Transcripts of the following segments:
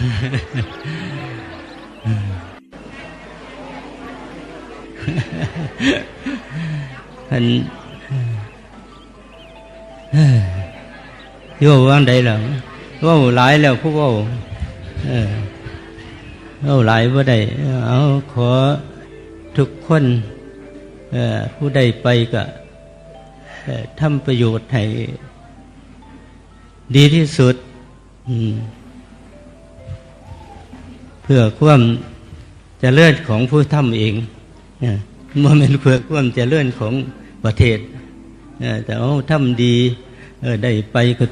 อันโยว่างใดล่ะเว่าหลายแล้วผู้เว่าเออเว่าหลายว่าได้เอาขอทุกคนผู้ใดไปก็ทำประโยชน์ให้ดีที่สุด อืม เพื่อความเจะเลื่อนของผู้ทำเองเนี่ยมันเป็นเพื่อความเจะเลื่อนของประเทศแต่เอาทำดีได้ไปก็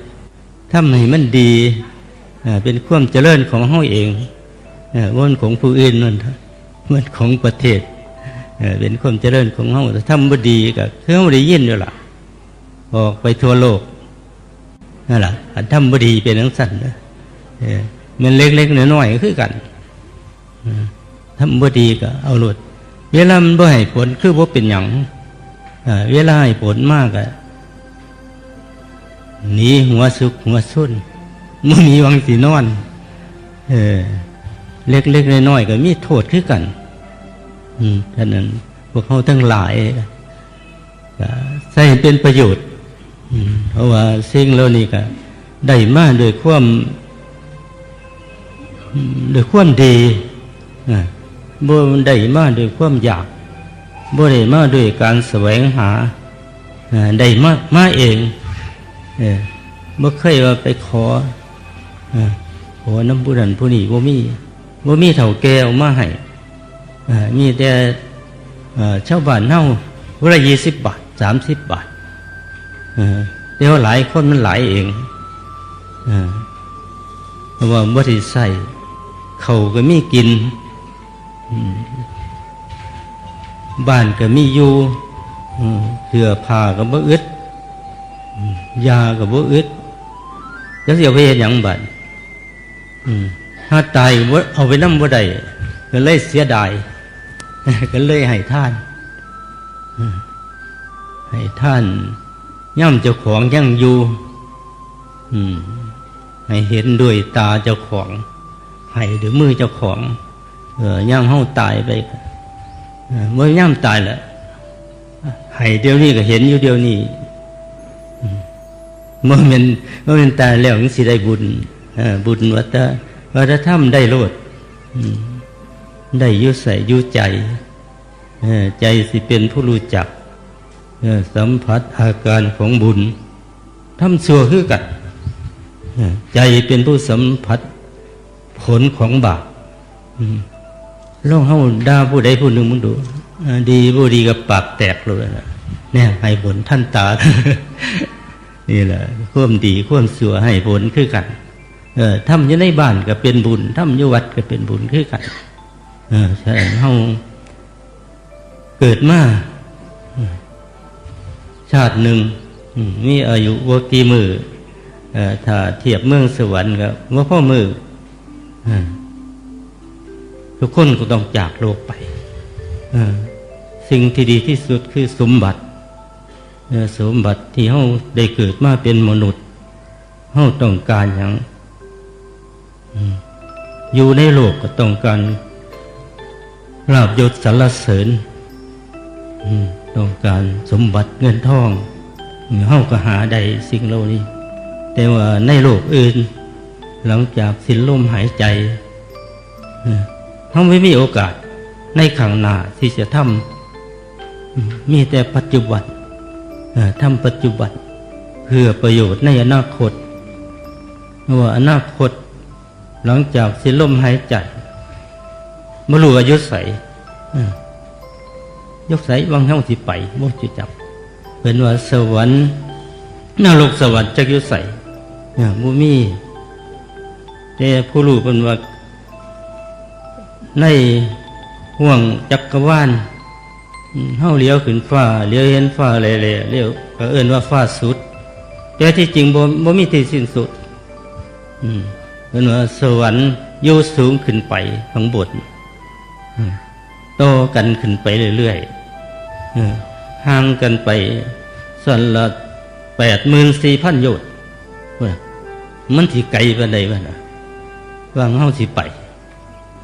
ทำให้มันดีเป็นความเจริญของเฮาเองเออมันของผู้อื่นนั่นมันของประเทศเป็นความเจริญของเฮาแต่ทำบ่ดีก็คือเฮาได้ยินอยู่ล่ะ ออกไปทั่วโลกนั่นแหละทำบ่ดีเป็นทั้งสั้นนะมันเล็กๆน้อยๆคือกัน ทำบ่ดีก็เอาหลุด เวลามันบ่ให้ผลคือบ่เป็นหยังเวลาให้ผลมากอะหนีหัวสุกหัวสุนมันมีวังสีนอน เออ เล็กๆน้อยๆก็มีโทษคือกัน อืมฉะนั้นพวกเขาทั้งหลายใส่เป็นประโยชน์เพราะว่าสิ่งเหล่านี้ก็ได้มาโดยความโดยความดี บ่ได้มาด้วยความอยากบ่ได้มาด้วยการแสวงหาได้มามาเองเออบ่เคยว่าไปขออ่าขอน้ำผู้นั้นผู้นี้บ่มีบ่มีเฒ่าแก่เอามาให้อ่ามีแต่ชาวบ้านเฮาวันละ20บบาท30บบาทเออแต่ว่าหลายคนมันหลายเองอ่าเพราะว่าบ่ได้ใส่เขาก็มีกิน บ้านก็มีอยู่เสื้อผ้าก็บ่อึดยาก็บ่อึดจะเสียไปเฮ็ดหยังบัดถ้าตายบ่เอาไปนำบ่ได้ก็เลยเสียดายก็เลยให้ท่านให้ท่านย่ำเจ้าของยังอยู่ให้เห็นด้วยตาเจ้าของ ให้ด้วยมือเจ้าของ ย่ำเฮาตายไปเมื่อย่ำตายแล้วให้เดียวนี้ก็เห็นอยู่เดียวนี้เมื่อมันเมื่อมันตายแล้วมันสิได้บุญบุญวัฏวัฏธรรมได้โลดได้ยุใส่ยุใจใจสิเป็นผู้รู้จักสัมผัสอาการของบุญทำชั่วคือกันใจเป็นผู้สัมผัสผลของบาป ลองเฮาด่าผู้ใดผู้หนึ่งมึงดูดีผู้ดีกับปากแตกเลยนะเนี่ยให้ผลท่านตา นี่แหละข่วมดีข่วามสัวให้ผลคือกัน เออทำอยู่ในบ้านก็เป็นบุญทำอยู่วัดก็เป็นบุญคือกัน เออใช่เฮาเกิดมาชาติหนึ่งมีอายุว่ากี่มือเออถ้าเทียบเมืองสวรรค์ก็ว่าพ่อมืออ ทุกคนก็ต้องจากโลกไปสิ่งที่ดีที่สุดคือสมบัติสมบัติที่เฮาได้เกิดมาเป็นมนุษย์เฮาต้องการอย่างอยู่ในโลกก็ต้องการลาบยศสรรเสริญต้องการสมบัติเงินทองเฮาก็หาได้สิ่งเหล่านี้ แต่ว่าในโลกอื่น หลังจากสิ้นลมหายใจ เขาไม่มีโอกาสในขังหน้าที่จะทำมีแต่ปัจจุบันทำปัจจุบัน เพื่อประโยชน์ในอนาคตว่าอนาคต หลังจากสิ้นลมหายใจมรู้อายุใสยกใสวางเฮาสิไปบ่จะจับเป็นว่าสวรรค์นรกสวรรค์จักยุใสเนี่ยบ่มีแต่ผู้รู้เป็นว่า ในห่วงจักรวาลเฮาเลี้ยวขึ้นฟ้าเลี้ยวเห็นฟ้าเลยเลยเลี้ยวก็เอิ้นว่าฟ้าสุด แต่ที่จริงบ่บ่มีที่สิ้นสุด อืมเป็นว่าสวรรค์อยู่สูงขึ้นไปข้างบนโตกันขึ้นไปเรื่อยๆอห่างกันไปส่วนละแปดหมื่นสี่พันโยชน์ว่ามันที่ไกลปานใดวะนะเอวางเฮาสิไป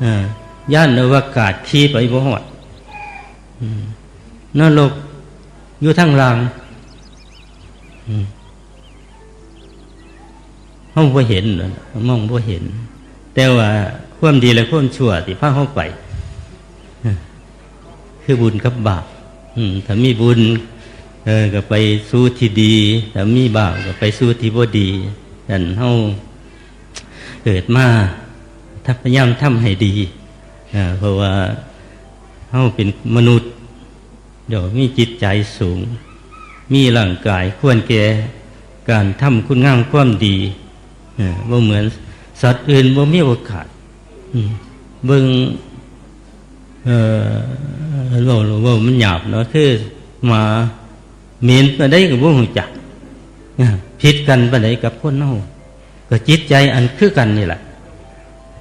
อ่า ย่านอวกาศขี่ไปบ่ฮอดนรกอยู่ทางล่างอืมเฮาบ่เห็นมองบ่เห็น แต่ว่าความดีและความชั่วที่พาเฮาไป คือบุญกับบาปถ้ามีบุญก็ไปสู้ที่ดีถ้ามีบาปก็ไปสู้ที่บ่ดีดันเฮาเกิดมาถ้าพยายามทำให้ดี เพราะว่าเฮาเป็นมนุษย์เดี๋ยวมีจิตใจสูง มีร่างกายควรแก่การทำคุณงามความดีเออบ่เหมือนสัตว์อื่นบ่ามีโอกาสเบิ่งเออเราว่ามันหยาบเนาะคือมาเหม็นปานใดกับบ่ฮู้จักผิดกันปานกับคนเฮาก็จิตใจอันคือกันนี่แหละ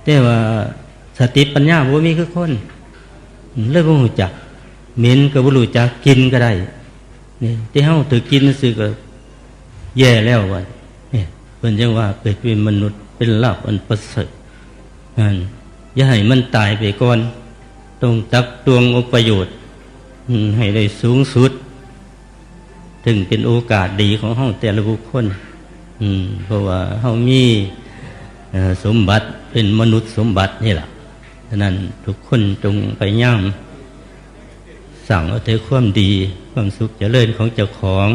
แต่ว่า สติปัญญาบ่มีคือคนเลยบ่ฮู้จักเหม็นก็บ่รู้จักกินก็ได้นี่ที่เฮาถือกินซื่อก็แย่แล้วว่าเนี่ยเพิ่นจังว่าเกิดเป็นมนุษย์เป็นลาภอันประเสริฐนั่นอย่าให้มันตายไปก่อนต้องตักตวงอประโยชน์ให้ได้สูงสุด ถึงเป็นโอกาสดีของเฮาแต่ละบุคคลอืมเพราะว่าเฮานี่สมบัติเป็นมนุษย์สมบัตินี่แหละะนั้นทุกคนจงไปย่ามสั่งเอาแต่ความดี ความสุขเจริญของเจ้าของ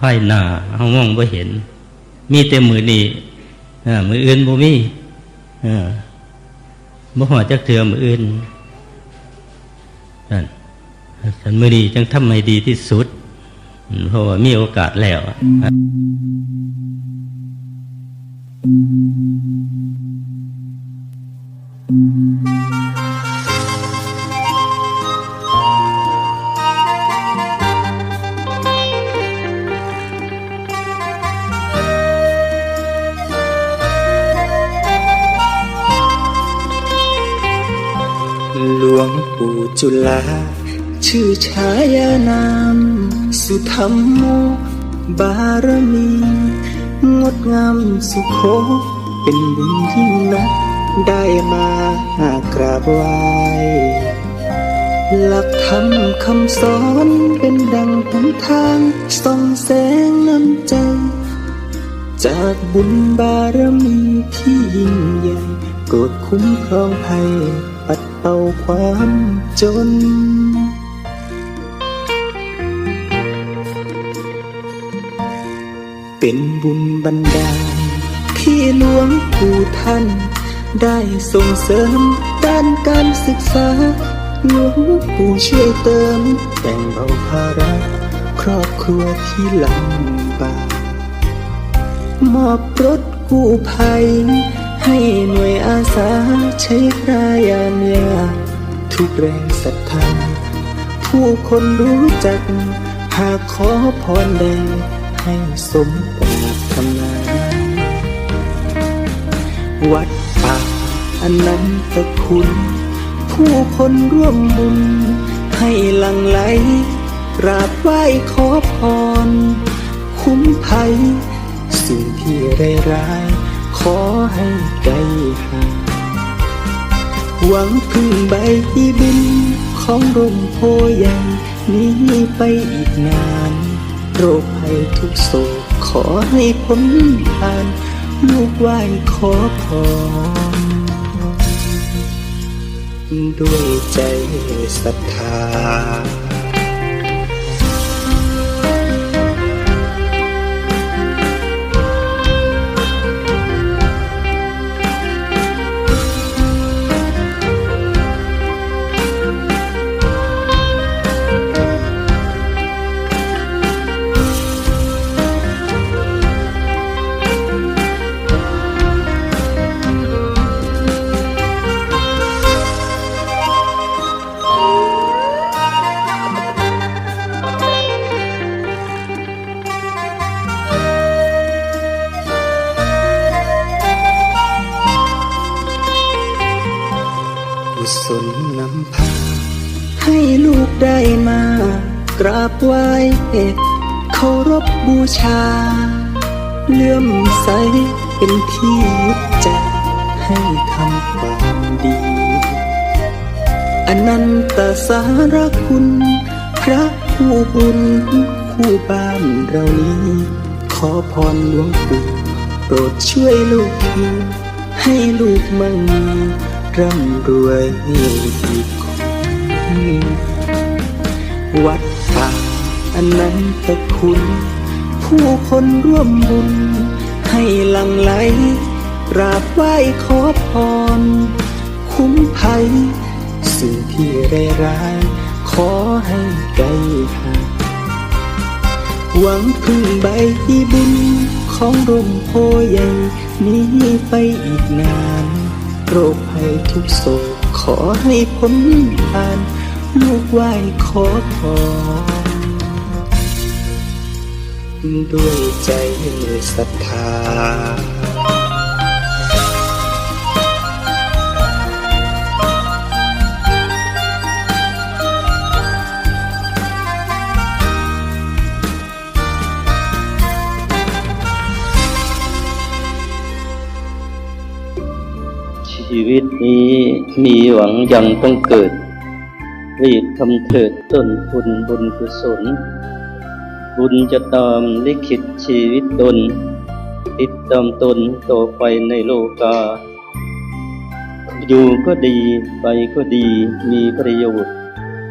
ภายหน้าเฮามองบ่เห็น มีแต่มือนี้อ่มืออื่นบ่มีบ่หอจักเถื่อมืออื่นนั่นฉันมือดีจังทำให้ดีที่สุด เพราะว่ามีโอกาสแล้วอะ ปู่จุฬาชื่อชายานาม สุธรรมโม บารมี งดงามสุโข เป็นบุญยิ่งนัก ได้มากราบไหว้หลักธรรมคำสอนเป็นดังหนทางส่องแสงนำใจ จากบุญบารมีที่ยิ่งใหญ่โปรดคุ้มครองภัย ปัดเป่าความจนเป็นบุญบันดาลที่หลวงปู่ท่าน ได้ส่งเสริมด้านการศึกษา หลวงปู่ช่วยเติมแบ่งเบาภาระ ครอบครัวที่ลำบากมอบรถกู้ภัย ให้หน่วยอาสาใช้พรายามยาก ทุกแรงศรัทธา ผู้คนรู้จัก หากขอพรใดให้สมปรารถนาวัดป่าอนันตคุณ ผู้คนร่วมบุญ ให้หลังไหลกราบไหว้ขอพร คุ้มภัย สิ่งที่ร้ายๆขอให้ไกลห่าง หวังพึ่งใบบิน ของร่มโพใหญ่นี้ไปอีกนาน โรคภัยทุกโศกขอให้พ้นผ่าน ลูกไหว้ขอพรด้วยใจศรัทธา กุศลนำพา ให้ลูกได้มา กราบไหว้เคารพบูชา เลื่อมใสเป็นที่ยึดใจให้ทำความดี อนันตสารคุณ พระผู้บุญคู่บ้านเรานี้ ขอพรหลวงปู่โปรดช่วยลูกทีให้ลูกมั่งมี ร่ำรวยอีกคนวัดป่าอันนั้นตคุณ ผู้คนร่วมบุญ ให้หลังไหลกราบไหว้ขอพร คุ้มภัย สิ่งที่ร้ายๆขอให้ไกลห่างหวังพึ่งใบบุญของร่มโพใหญ่นี้ไปอีกนาน โรคภัยทุกโศกขอให้พ้นผ่าน ลูกไหว้ขอพรด้วยใจศรัทธา ชีวิตนี้มีหวังยังต้องเกิด รีบทำเถิดต้นทุนบุญกุศล บุญจะตามลิขิตชีวิตตน ติดตามตนต่อไปในโลกา อยู่ก็ดีไปก็ดีมีประโยชน์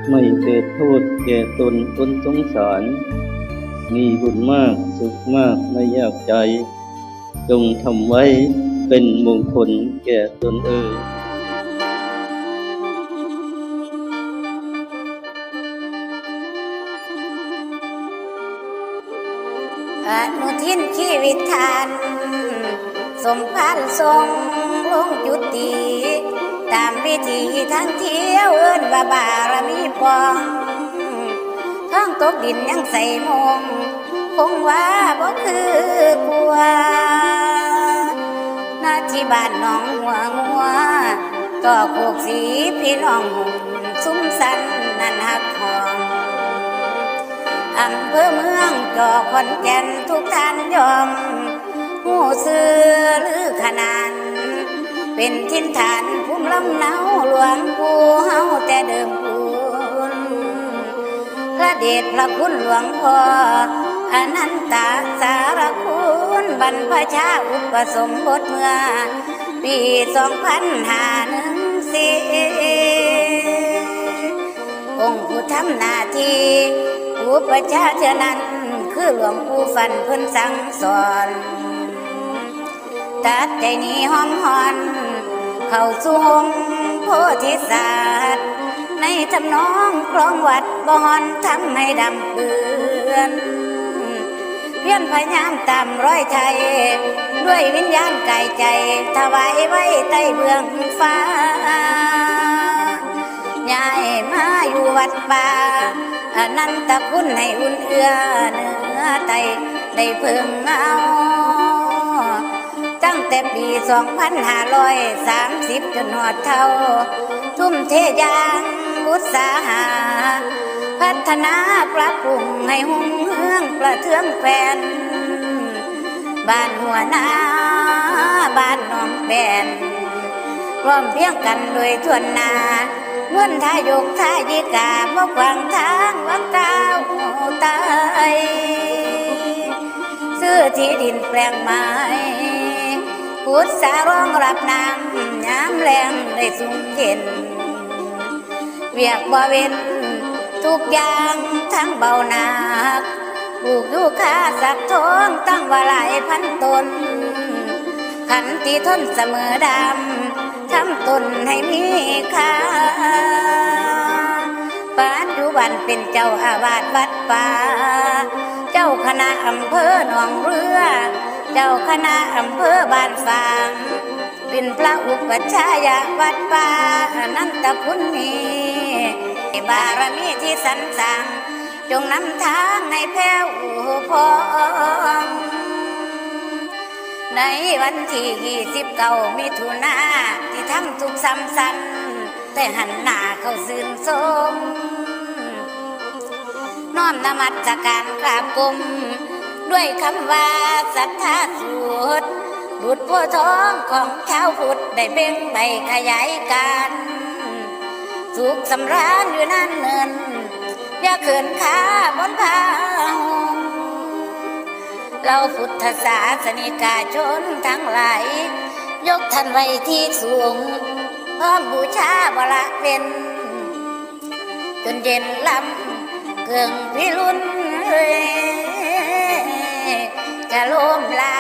ไม่เกิดโทษแก่ตนคนสงสาร มีบุญมากสุขมากไม่ยากใจ จงทำไว้ เป็นมงคลแก่ตนเอ่ยอนุทินชีวิตทานสมพันธ์ทรงลงจุติ ตามวิธีทั้งเที่ยวเอิ้นว่าบารมีปองท้องตกดินยังใส่มงคงว่าบ่คือกัวา บ้านหน้องหัวงัวก็โคกสีพี่น้องหุ่นซุ้มสันนันหักหอมอำเภอเมืองจอขอนแก่นทุกท่านยอมหูซื้อหรือขนานเป็นทินฐานภูมิลำเนาหลวงปู่เฮาแต่เดิมพูนพระเดชพระคุณหลวงพ่ออนันตาสารคุณ บรรพชาอุปสมบทเมื่อ ปีสองพันห้าหนึ่งสี่องค์ผู้ทำหน้าที่ผู้ประชาชนนั้นคือหลวงปู่ฟันเพิ่นสั่งสอนตัดใจนี้หอมหอน เข้าสู่หงโพธิสัตว์ในทำนองคลองวัดบอนทำให้ดำเปือน พียนพยายามตามร้อยไทย ด้วยวิญญาณไก่ใจ ถวายไว้ใต้เบื้องฟ้ายายมาอยู่วัดป่าอนันตคุณให้อุ่นเอื้อเนื้อไตได้เพิ่งเอา ตั้งแต่ปี 2530 จนหอดเท่า ทุ่มเทยางอุตสาหะ พัฒนาปรับปรุงให้หุ่งเฮืองประเทืองแฟน บ้านหัวนาบ้านหน้องแบนร้อมเพียงกันโดยทวนนาเงินทายกทายิกาบ่ขวางทางวังกาวตายซื้อที่ดินแปลงไม้พุทธสารองรับน้ำย้ำแรงได้สุ่มเย็นเวียกบ่เว้น ทุกอย่างทั้งเบาหนักปลูกยูคาสักท้องตั้งว่าหลายพันตน ขันติทนเสมอดำทำตนให้มีค่าปัจจุบันเป็นเจ้าอาวาสวัดป่า เจ้าคณะอำเภอหนองเรือ เจ้าคณะอำเภอบ้านฟางเป็นพระอุปชายาวัดป่านันตคุณมี บารมีที่สรรสร้างจงนำทางให้แพ้วพองในวันที่ยี่สิบเก้ามิถุนาที่ทำทุกซ้ำซ้ำแต่หันหน้าเข้าซื่นสมน้อมนมัสการกราบกรมด้วยคำว่าศรัทธาสุดบุตรพ่อท้องของชาวพุทธได้เบ่งใบขยายการ สุขสำราญอยู่นั่นเนินอย่าเขินขาบนพางเราพุทธศาสนิกาชนทั้งหลาย ยกท่านไว้ที่สูงพร้อมบูชาบละเป็นจนเย็นลำเกืองวิรุณเอ้ยจะล้มลา